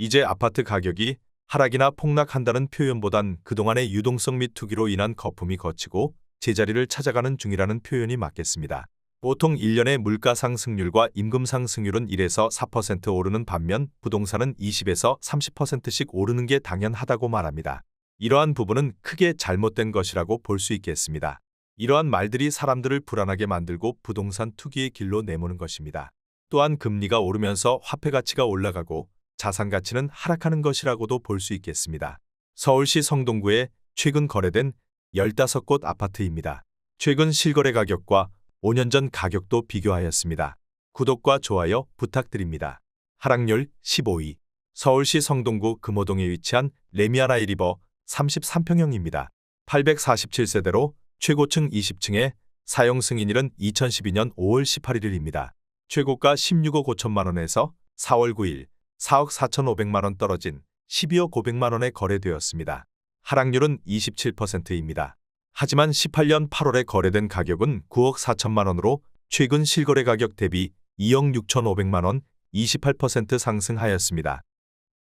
이제 아파트 가격이 하락이나 폭락한다는 표현보단 그동안의 유동성 및 투기로 인한 거품이 거치고 제자리를 찾아가는 중이라는 표현이 맞겠습니다. 보통 1년의 물가 상승률과 임금 상승률은 1에서 4% 오르는 반면 부동산은 20에서 30%씩 오르는 게 당연하다고 말합니다. 이러한 부분은 크게 잘못된 것이라고 볼 수 있겠습니다. 이러한 말들이 사람들을 불안하게 만들고 부동산 투기의 길로 내모는 것입니다. 또한 금리가 오르면서 화폐 가치가 올라가고 자산 가치는 하락하는 것이라고도 볼 수 있겠습니다. 서울시 성동구에 최근 거래된 15곳 아파트입니다. 최근 실거래 가격과 5년 전 가격도 비교하였습니다. 구독과 좋아요 부탁드립니다. 하락률 15위 서울시 성동구 금호동에 위치한 레미아라 이리버 33평형입니다. 847세대로 최고층 20층에 사용 승인일은 2012년 5월 18일입니다. 최고가 16억 5천만 원에서 4월 9일 4억 4천5백만 원 떨어진 12억 5백만 원에 거래되었습니다. 하락률은 27%입니다. 하지만 18년 8월에 거래된 가격은 9억 4천만 원으로 최근 실거래 가격 대비 2억 6천5백만 원 28% 상승하였습니다.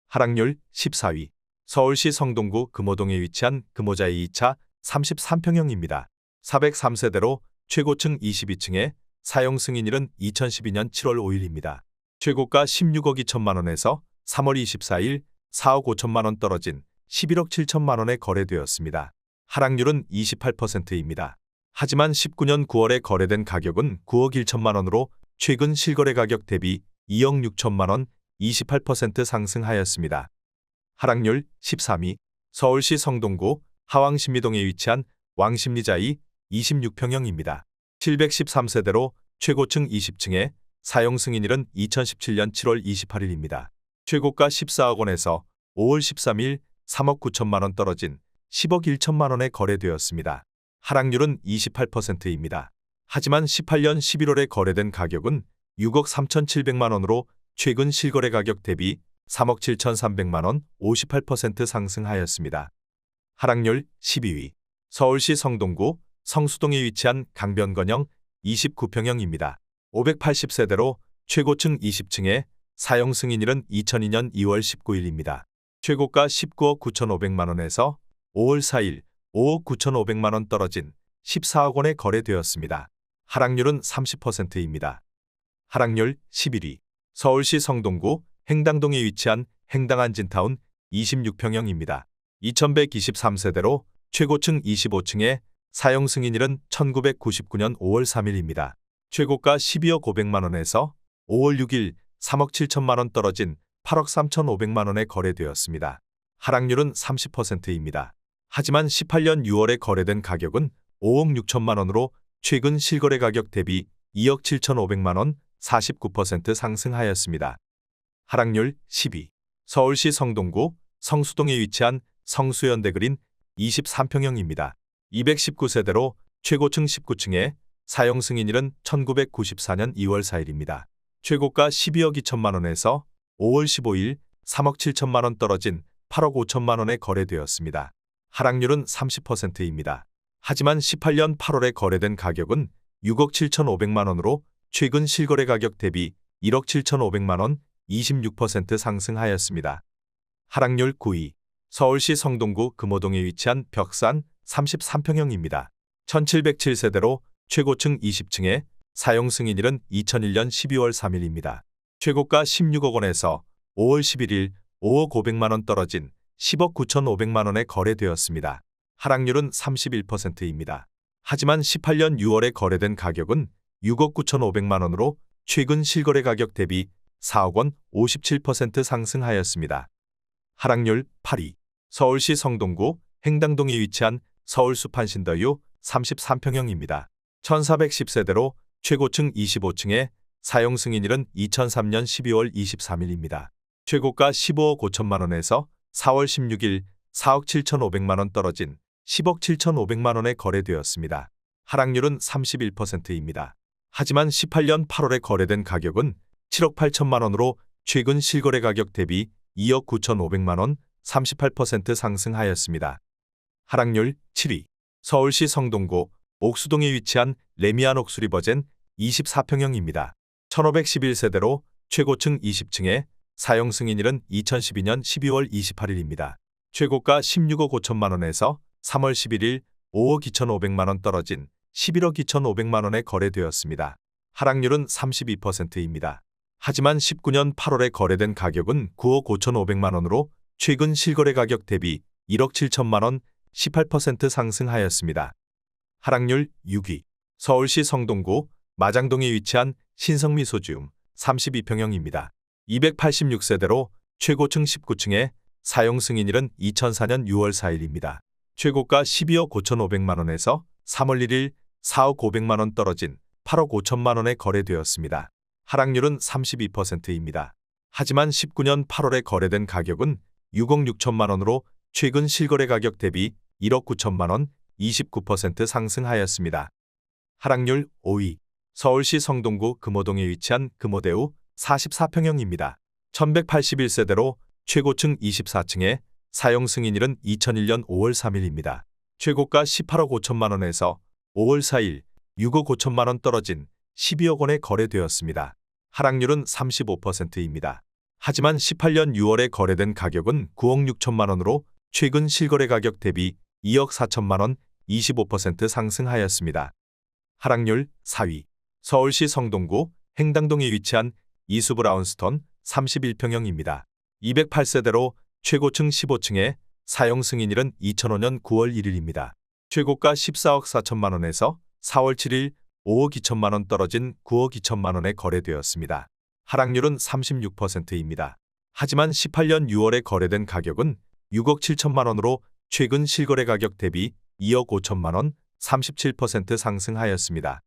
하락률 14위 서울시 성동구 금호동에 위치한 금호자의 2차 33평형입니다. 403세대로 최고층 22층에 사용 승인일은 2012년 7월 5일입니다. 최고가 16억 2천만 원에서 3월 24일 4억 5천만 원 떨어진 11억 7천만 원에 거래되었습니다. 하락률은 28%입니다. 하지만 19년 9월에 거래된 가격은 9억 1천만 원으로 최근 실거래 가격 대비 2억 6천만 원 28% 상승하였습니다. 하락률 13위 서울시 성동구 하왕신미동에 위치한 왕십리자이 26평형입니다. 713세대로 최고층 20층에 사용 승인일은 2017년 7월 28일입니다. 최고가 14억 원에서 5월 13일 3억 9천만 원 떨어진 10억 1천만 원에 거래되었습니다. 하락률은 28%입니다. 하지만 18년 11월에 거래된 가격은 6억 3천7백만 원으로 최근 실거래 가격 대비 3억 7천3백만 원 58% 상승하였습니다. 하락률 12위 서울시 성동구 성수동에 위치한 강변건영 29평형입니다. 580세대로 최고층 20층에 사용 승인일은 2002년 2월 19일입니다. 최고가 19억 9천5백만 원에서 5월 4일 5억 9천5백만 원 떨어진 14억 원에 거래되었습니다. 하락률은 30%입니다. 하락률 11위 서울시 성동구 행당동에 위치한 행당한진타운 26평형입니다. 2123세대로 최고층 25층에 사용 승인일은 1999년 5월 3일입니다. 최고가 12억 5백만 원에서 5월 6일 3억 7천만 원 떨어진 8억 3천 5백만 원에 거래되었습니다. 하락률은 30%입니다. 하지만 18년 6월에 거래된 가격은 5억 6천만 원으로 최근 실거래 가격 대비 2억 7천 5백만 원 49% 상승하였습니다. 하락률 12. 서울시 성동구 성수동에 위치한 성수연대 그린 23평형입니다. 219세대로 최고층 19층에 사용 승인일은 1994년 2월 4일입니다. 최고가 12억 2천만 원에서 5월 15일 3억 7천만 원 떨어진 8억 5천만 원에 거래되었습니다. 하락률은 30%입니다. 하지만 18년 8월에 거래된 가격은 6억 7천5백만 원으로 최근 실거래 가격 대비 1억 7천5백만 원 26% 상승하였습니다. 하락률 9위 서울시 성동구 금호동에 위치한 벽산 33평형입니다. 1707세대로 최고층 20층에 사용 승인일은 2001년 12월 3일입니다. 최고가 16억 원에서 5월 11일 5억 5백만 원 떨어진 10억 9천5백만 원에 거래되었습니다. 하락률은 31%입니다. 하지만 18년 6월에 거래된 가격은 6억 9천5백만 원으로 최근 실거래 가격 대비 4억 원 57% 상승하였습니다. 하락률 8위 서울시 성동구 행당동에 위치한 서울수판신더유 33평형입니다. 1410세대로 최고층 25층에 사용 승인일은 2003년 12월 23일입니다. 최고가 15억 5천만 원에서 4월 16일 4억 7천5백만 원 떨어진 10억 7천5백만 원에 거래되었습니다. 하락률은 31%입니다. 하지만 18년 8월에 거래된 가격은 7억 8천만 원으로 최근 실거래 가격 대비 2억 9천5백만 원 38% 상승하였습니다. 하락률 7위 서울시 성동구 옥수동에 위치한 레미안 옥수리 버젠 24평형입니다. 1511세대로 최고층 20층에 사용 승인일은 2012년 12월 28일입니다. 최고가 16억 5천만 원에서 3월 11일 5억 2,500만 원 떨어진 11억 2,500만 원에 거래되었습니다. 하락률은 32%입니다. 하지만 19년 8월에 거래된 가격은 9억 5,500만 원으로 최근 실거래 가격 대비 1억 7천만 원 18% 상승하였습니다. 하락률 6위 서울시 성동구 마장동에 위치한 신성미소지움 32평형입니다. 286세대로 최고층 19층에 사용 승인일은 2004년 6월 4일입니다. 최고가 12억 5,500만 원에서 3월 1일 4억 500만 원 떨어진 8억 5천만 원에 거래되었습니다. 하락률은 32%입니다. 하지만 19년 8월에 거래된 가격은 6억 6천만 원으로 최근 실거래 가격 대비 1억 9천만 원 29% 상승하였습니다. 하락률 5위 서울시 성동구 금호동에 위치한 금호대우 44평형입니다. 1181세대로 최고층 24층에 사용 승인일은 2001년 5월 3일입니다. 최고가 18억 5천만 원에서 5월 4일 6억 5천만 원 떨어진 12억 원에 거래되었습니다. 하락률은 35%입니다. 하지만 18년 6월에 거래된 가격은 9억 6천만 원으로 최근 실거래 가격 대비 2억 4천만 원 25% 상승하였습니다. 하락률 4위 서울시 성동구 행당동에 위치한 이수 브라운스톤 31평형입니다. 208세대로 최고층 15층에 사용 승인일은 2005년 9월 1일입니다. 최고가 14억 4천만 원에서 4월 7일 5억 2천만 원 떨어진 9억 2천만 원에 거래되었습니다. 하락률은 36%입니다. 하지만 18년 6월에 거래된 가격은 6억 7천만 원으로 최근 실거래 가격 대비 2억 5천만 원 37% 상승하였습니다.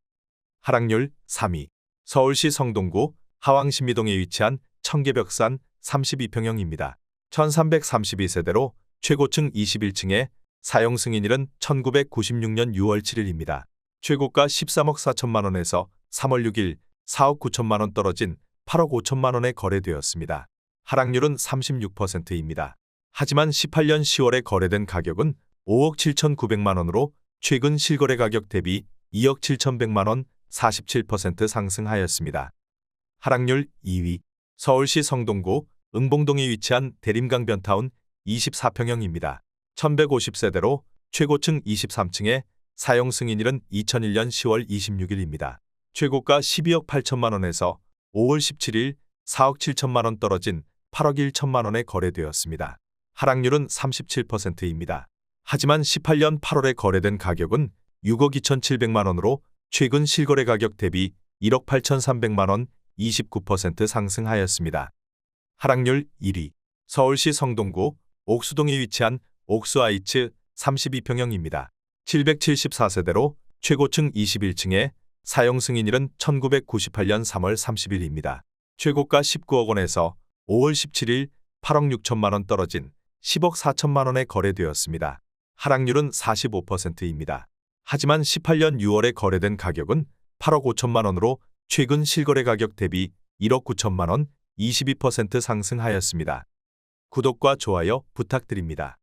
하락률 3위 서울시 성동구 하왕신미동에 위치한 청계벽산 32평형입니다. 1332세대로 최고층 21층에 사용 승인일은 1996년 6월 7일입니다. 최고가 13억 4천만 원에서 3월 6일 4억 9천만 원 떨어진 8억 5천만 원에 거래되었습니다. 하락률은 36%입니다. 하지만 18년 10월에 거래된 가격은 5억 7천9백만 원으로 최근 실거래 가격 대비 2억 7천1백만 원 47% 상승하였습니다. 하락률 2위 서울시 성동구 응봉동에 위치한 대림강 변타운 24평형입니다. 1150세대로 최고층 23층에 사용 승인일은 2001년 10월 26일입니다. 최고가 12억 8천만 원에서 5월 17일 4억 7천만 원 떨어진 8억 1천만 원에 거래되었습니다. 하락률은 37%입니다. 하지만 18년 8월에 거래된 가격은 6억 2천7백만 원으로 최근 실거래 가격 대비 1억 8천3백만 원 29% 상승하였습니다. 하락률 1위 서울시 성동구 옥수동에 위치한 옥수아이츠 32평형입니다. 774세대로 최고층 21층에 사용 승인일은 1998년 3월 30일입니다. 최고가 19억 원에서 5월 17일 8억 6천만 원 떨어진 10억 4천만 원에 거래되었습니다. 하락률은 45%입니다. 하지만 18년 6월에 거래된 가격은 8억 5천만 원으로 최근 실거래 가격 대비 1억 9천만 원 22% 상승하였습니다. 구독과 좋아요 부탁드립니다.